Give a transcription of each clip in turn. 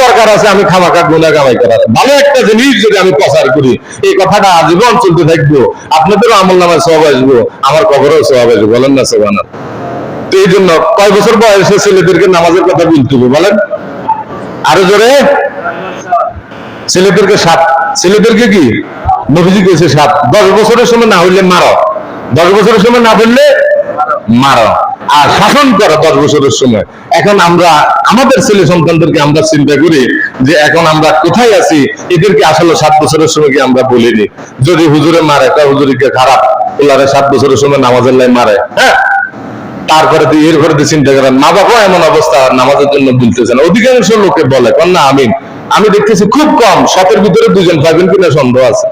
দরকার আছে আমি খামাখা গুণা কামাই করার? ভালো একটা জিনিস যদি আমি প্রচার করি, এই কথাটা আজীবন চলতে থাকব। আপনাদেরও আমল নামায় সব আসব, আমার কবরেও সব আসব, বলেন না সোবানা তো এই জন্য কয় বছর বয়সে ছেলেদেরকে নামাজের কথা বলতে হবে বলেন? আরও জোরে? ছেলেদেরকে সাত, ছেলেদেরকে কি? নবীজি কইছে সাত। দশ বছরের সময় না হইলে মারো। দশ বছরের সময় না হইলে মারো। আর শাসন করো দশ বছরের সময়। এখন আমরা, আমাদের ছেলে সন্তানদেরকে আমরা চিন্তা করি যে এখন আমরা কোথায় আছি, এদেরকে আসলে সাত বছরের সময় কি আমরা বলিনি? যদি হুজুরে মারে, তা হুজুরিকে খারাপ। ওলারে সাত বছরের সময় নামাজের লাই মারে হ্যাঁ? তারপরে এর ঘরে দিয়ে চিন্তা করেন, মা বাবা এমন অবস্থা নামাজের জন্য বলতেছে না। অধিকাংশ লোকে বলে কন না আমি দেখতেছি খুব কম শতের ভিতরে দুজন পাবেন কিনা সন্দেহ আছে।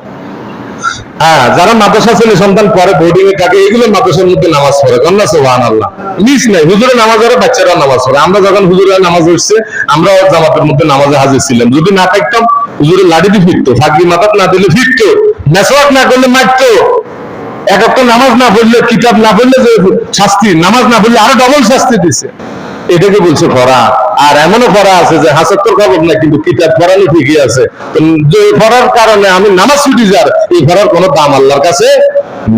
হ্যাঁ যারা মাদ্রাসা ছেলে সন্তান পরে বোর্ডিং এ থাকে, এগুলো মাদ্রাসার মধ্যে নামাজ পড়ে। কন্যা সোহান আল্লাহ মিস নাই, হুজুরে নামাজ পড়ে, বাচ্চারা নামাজ পড়ে। আমরা যখন হুজুরে নামাজ উঠছে আমরা জামাতের মধ্যে নামাজে হাজির ছিলাম। যদি না থাকতাম, হুজুরে লাড়ি দিয়ে ফিরতো। ফাঁকি মাথাত না দিলে ফিরতো। মেসওয়াক না করলে মারতো। এক একটা নামাজ না পড়লে, কিতাব না পড়লে যে শাস্তি, নামাজ না পড়লে আরও ডবল শাস্তি দিছে। এটাকে বলছে পড়া আর এমনও পড়া আছে যে হাসত্তর খবর না কিন্তু কিতাব পড়ানো ঠিকই আছে। পড়ার কারণে আমি নামাজ ছুটি যার, এই পড়ার কোনো দাম আল্লাহর কাছে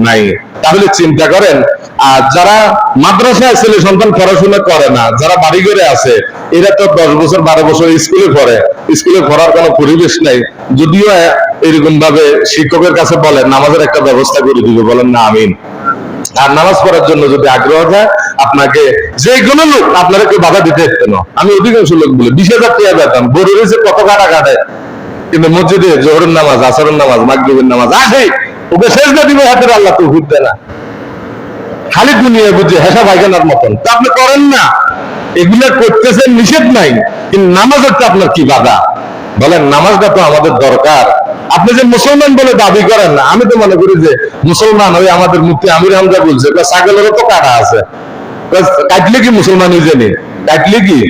নাই। তাহলে চিন্তা করেন, আর যারা মাদ্রাসায় ছেলে সন্তান পড়াশোনা করে না, যারা বাড়ি ঘরে আছে, এরা তো দশ বছর বারো বছর স্কুলে পড়ে। স্কুলে পড়ার কোনো পরিবেশ নাই। যদিও এরকম ভাবে শিক্ষকের কাছে বলেন, নামাজের একটা ব্যবস্থা করে দিবে। বলেন, না, আমিন। আর নামাজ পড়ার জন্য যদি আগ্রহ হয় আপনাকে যে কোনো লোক আপনারা কেউ বাধা দিতে পারতেন আমি অধিকাংশ লোক বলে, বিশ হাজার টাকা বেতন গরু রয়েছে কত কাটা কাটে? কিন্তু মসজিদে জোহরের নামাজ, আসরের নামাজ, মাগরিবের নামাজ আসে ওকে শেষ না দিবে, হাতের আল্লাহ তো ঘুরতে না। খালি দুনিয়া বুঝে হেসা ভাইগানার মতন। তা আপনি করেন না। এগুলা করতেছেন নিষেধ নাই, কিন্তু নামাজের তো আপনার কি বাধা? বলেন, নামাজটা তো আমাদের দরকার। আপনি যে মুসলমান বলে দাবি করেন না, আমি তো মনে করি যে মুসলমান ওই আমাদের মুক্তি আমির হামজা বলছে "তা ছাগলেরও তো কাটা আছে। কাটলে কি মুসলমান হয়ে জানি? কাটলে কি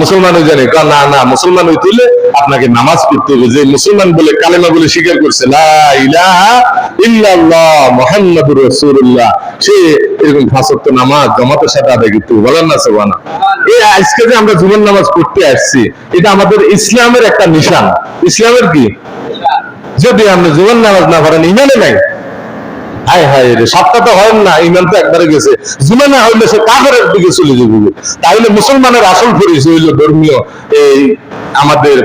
মুসলমান হয়ে জানি? না না, মুসলমান হইতে হলে আপনাকে নামাজ পড়তে হবে। যে মুসলমান বলে, কালেমা বলে স্বীকার করছে মুহাম্মাদুর রাসূলুল্লাহ, সে এরকম ফাঁসত্ব নামাজ, জমাতের সাথে আদায় করতে। বলেন না সুবহানা এই আজকে যে আমরা নামাজ পড়তে আসছি, এটা আমাদের ইসলামের একটা নিশান। ইসলামের কি? যদি আমরা জীবন নামাজ না পড়েন, ইমানে নাই। হায় হায় রে তো হয় না, ইমান তো একবারে গেছে। হইলে সে কাফের দিকে চলে যাবে তাইলে মুসলমানের আসল হইল ধর্মীয় এই আমাদের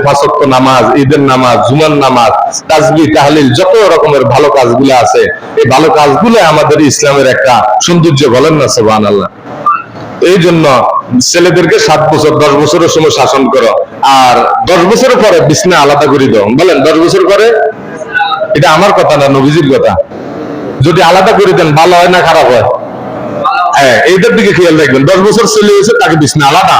নামাজ, ঈদের নামাজ নামাজ তাজবি তাহলিল, যত রকমের ভালো কাজগুলো আছে, এই ভালো কাজগুলো আমাদের ইসলামের একটা সৌন্দর্য বলেন না সোবান আল্লাহ এই জন্য ছেলেদেরকে সাত বছর, দশ বছরের সময় শাসন করো, আর দশ বছরের পরে বিছনা আলাদা করে দাও। বলেন, দশ বছর পরে? এটা আমার কথা না, নবীজির কথা। যদি আলাদা করে দেন, ভালো হয় না, খারাপ হয়? হ্যাঁ এইটার দিকে খেয়াল রাখবেন। দশ বছর ছেলে হয়েছে, তাকে বিছনা আলাদা।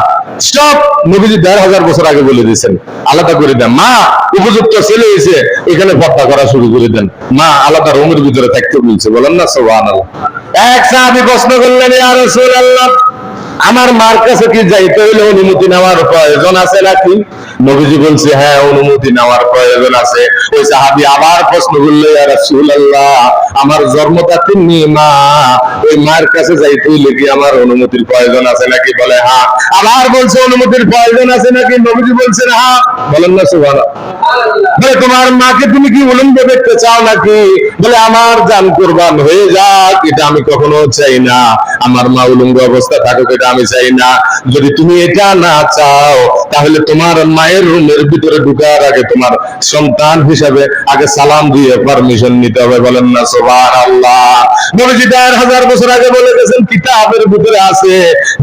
সব নবীজি দেড় হাজার বছর আগে বলে দিয়েছেন, আলাদা করে দেন। মা, উপযুক্ত ছেলে হয়েছে, এখানে পর্দা করা শুরু করে দেন। মা, আলাদা রুমের ভিতরে থাকতে বলছে, বলেন না সোহান এক সাহাবি প্রশ্ন করলেন আমার মার কাছে কি যাইতে হইলে অনুমতি নেওয়ার প্রয়োজন আছে নাকি? নবীজি বলছে হ্যাঁ অনুমতি নেওয়ার প্রয়োজন আছে। ওই সাহাবি আবার প্রশ্ন করল রাসূলুল্লাহ, আমার জন্মটা তিনি মা ওই মার কাছে যাইতে হইলে কি আমার অনুমতির প্রয়োজন আছে নাকি? বলে হ্যাঁ। আবার বলছে, অনুমতির প্রয়োজন আছে নাকি? নবীজি বলছেন হ্যাঁ। বলেন না, সুবহানাল্লাহ। বলে, তোমার মাকে তুমি কি উলঙ্গ দেখতে চাও নাকি? বলে, আমার জান কোরবান হয়ে যাক, এটা আমি কখনো চাই না। আমার মা উলঙ্গ অবস্থা থাকুক, এটা আমি চাই না। যদি তুমি এটা না চাও, তাহলে তোমার মায়ের রুমের ভিতরে ঢুকার আগে তোমার সন্তান হিসাবে আগে সালাম দিয়ে পারমিশন নিতে হবে। বলেন না সোবান আল্লাহ নবীজি দেড় হাজার বছর আগে বলে গেছেন, কিতাবের ভিতরে আছে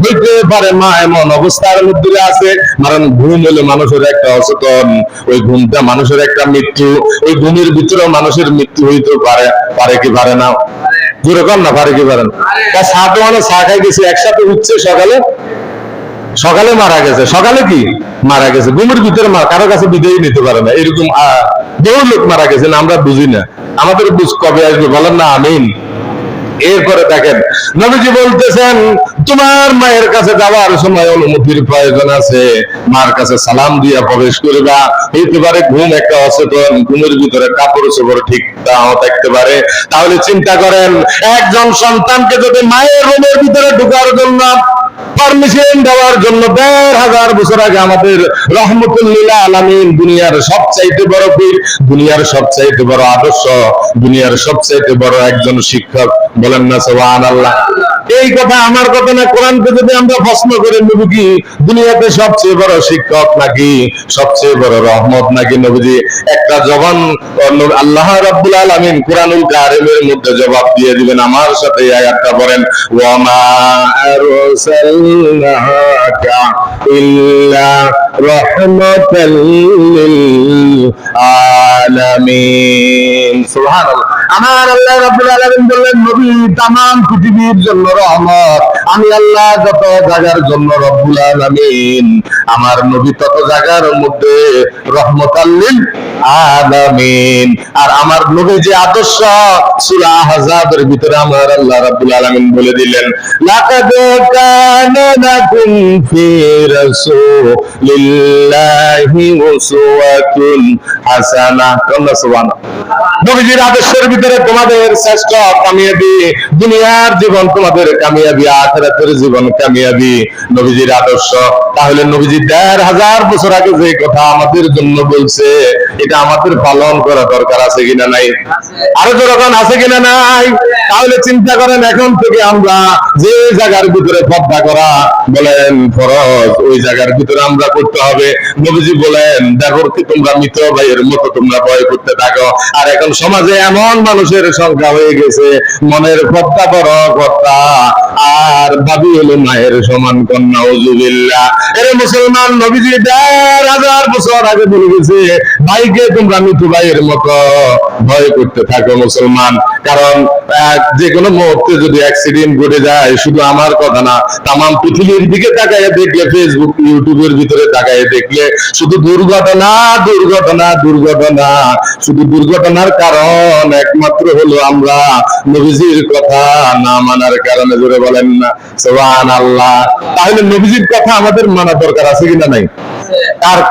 হইতে পারে মা এমন অবস্থার মধ্যে আছে। কারণ ঘুম হলো মানুষের একটা অচেতন, ওই ঘুমটা মানুষের একটা মৃত্যু, ওই ঘুমের ভিতরে মানুষের মৃত্যু হইতে পারে পারে কি পারে না? জোরে কর না, পারে কি পারে না? চা মানে চা গেছে একসাথে উঠছে সকালে সকালে মারা গেছে। সকালে কি? মারা গেছে। ঘুমের ভিতরে কারও কাছে বিদায় নিতে পারে না। এরকম বহু লোক মারা গেছে না, আমরা বুঝি না। আমাদের বুঝ কবে আসবে? বলেন না, আমিন। এরপরে দেখেন, নবীজি বলতেছেন, তোমার মায়ের কাছে যাওয়ার সময় অনুমতির প্রয়োজন আছে। মার কাছে সালাম দিয়া প্রবেশ করবা। হইতে পারে ঘুম একটা অচেতন, ঘুমের ভিতরে কাপড় চোপড় ঠিক নাও থাকতে পারে। তাহলে চিন্তা করেন, একজন সন্তানকে যদি মায়ের রুমের ভিতরে ঢুকার জন্য পারমিশন দেওয়ার জন্য দেড় হাজার বছর আগে আমাদের রহমতুল্লিলা আলামিন দুনিয়ার সবচাইতে বড় পীর, দুনিয়ার সবচাইতে বড় আদর্শ, দুনিয়ার সবচাইতে বড় একজন শিক্ষক বলেন না সোহান আল্লাহ এই কথা আমার কথা না, কোরআনকে যদি আমরা প্রশ্ন করে নেব কি, দুনিয়াতে সবচেয়ে বড় শিক্ষক নাকি, সবচেয়ে বড় রহমত নাকি নবীজি? একটা জবান আল্লাহ রাব্বুল আলামিন কোরআনুল কারিমের মধ্যে জবাব দিয়ে দিবেন। আমার সাথে এই আয়াতটা বলেন ওয়ামা আরসালনাকা ইল্লা রাহমাতাল লিল আলামিন। সুবহানাল্লাহ। আমার আল্লাহ রাব্বুল আলামিন বললেন, নবী, তামাম পৃথিবীর জন্য রহমত। আমি আল্লাহ যত জায়গার জন্য রব্বুল আলামিন। আমার নবী তত জায়গার মধ্যে রহমতাল্লিল আলামিন। আর আমার নবী যে আদর্শ, সূরা আহজাবের ভিতরে আমার আল্লাহ রাব্বুল আলামিন বলে দিলেন, লাকাদ কানা লাকুম ফি রাসূলিল্লাহি উসওয়াতুন হাসানা আল্লাহ সুবহানাহু নবীজির আদর্শের ভিতরে তোমাদের শ্রেষ্ঠ কামিয়াবি, দুনিয়ার জীবন তোমাদের কামিয়াবি, আখেরাতের জীবন কামিয়াবি। নবীজির আদর্শ, তাহলে নবীজি দেড় হাজার বছর আগে যে কথা আমাদের জন্য বলছে, এটা আমাদের পালন করা দরকার আছে কিনা নাই? আরও যখন আছে কিনা নাই? তাহলে চিন্তা করেন, এখন থেকে আমরা যে জায়গার ভিতরে পদ্মা করা বলেন ফরজ, ওই জায়গার ভিতরে আমরা করতে হবে। নবীজি বলেন, দেখো কি তোমরা মৃত ভাইয়ের মতো তোমরা ভয় করতে থাকো। আর এখন সমাজে এমন মানুষের সংখ্যা হয়ে গেছে, মনের পদ্মা বড় আর ভাবি হলো মায়ের সমান কন্যা উজুবিল্লাহ এরে মুসলমান নবীজি দেড় হাজার বছর আগে বলে গেছে, ভাইকে তোমরা মৃত্যু ভাইয়ের মতো ভয় করতে থাকো মুসলমান। কারণ যে কোনো মুহূর্তে যদি অ্যাক্সিডেন্ট ঘটে যায়, শুধু আমার কথা না তাম পৃথিবীর দিকে তাকাইয়ে দেখলে ফেসবুক ইউটিউবের ভিতরে তাকাইয়ে দেখলে, শুধু দুর্ঘটনা দুর্ঘটনা দুর্ঘটনা। শুধু দুর্ঘটনার কারণ একমাত্র হলো আমরা। নবীজির কথা না মানার কারণে জোরে বলেন না। সোহান আল্লাহ তাহলে নবীজির কথা আমাদের মানা দরকার আছে কিনা নাই?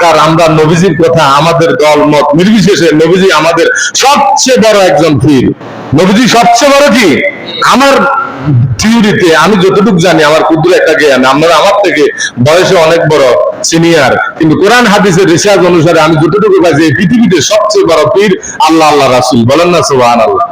কার আমরা নবীজির কথা, আমাদের দল, মত, নির্বিশেষে নবীজি আমাদের সবচেয়ে বড় একজন নবীজি সবচেয়ে বড় কি? আমার থিওরিতে, আমি যতটুকু জানি, আমার ক্ষুদ্র একটা জ্ঞান, আপনারা আমার থেকে বয়সে অনেক বড়, সিনিয়র, কিন্তু কোরআন, হাদিসের রিসার্চ অনুসারে আমি যতটুকু এই পৃথিবীতে সবচেয়ে বড় পীর আল্লাহ আল্লাহ রাসুল। বলেন না সোহান আল্লাহ